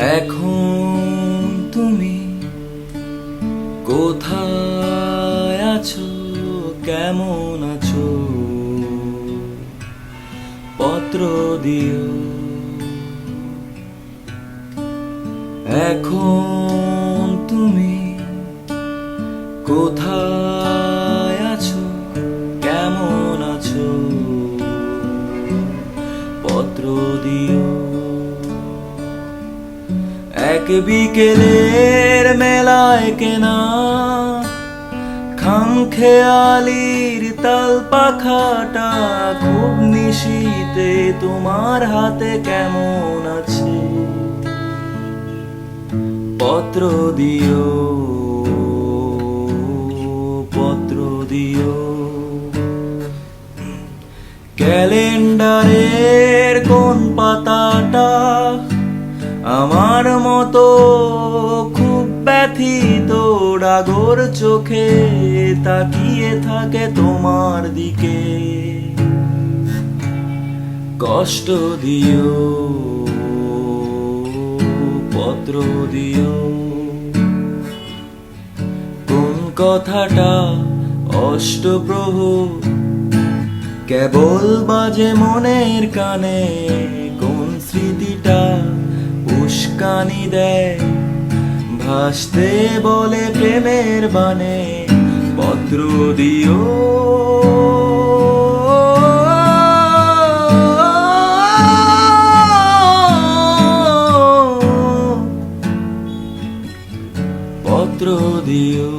এখন তুমি কোথায় আছো? কেমন আছো? পত্র দিও। এখন তুমি কোথায় আছো? কেমন আছো? পত্র দিও। এক বিকেলের মেলায় কেনা খাম খেয়ালির তাল পাখাটা খুব নিশীতে তোমার হাতে কেমন আছে? পত্র দিও পত্র দিও। ক্যালেন্ডারের কোন পাতাটা আমার ডাগর চোখে তাকিয়ে থাকে তোমার দিকে। কষ্ট দিও, পত্র দিও। কোন কথাটা অষ্টপ্রহর কেবল বাজে মনের কানে কোন স্মৃতিটা উস্কানি দেয়? হাসতে বলে প্রেমের বানে পত্র দিও। পত্র দিও।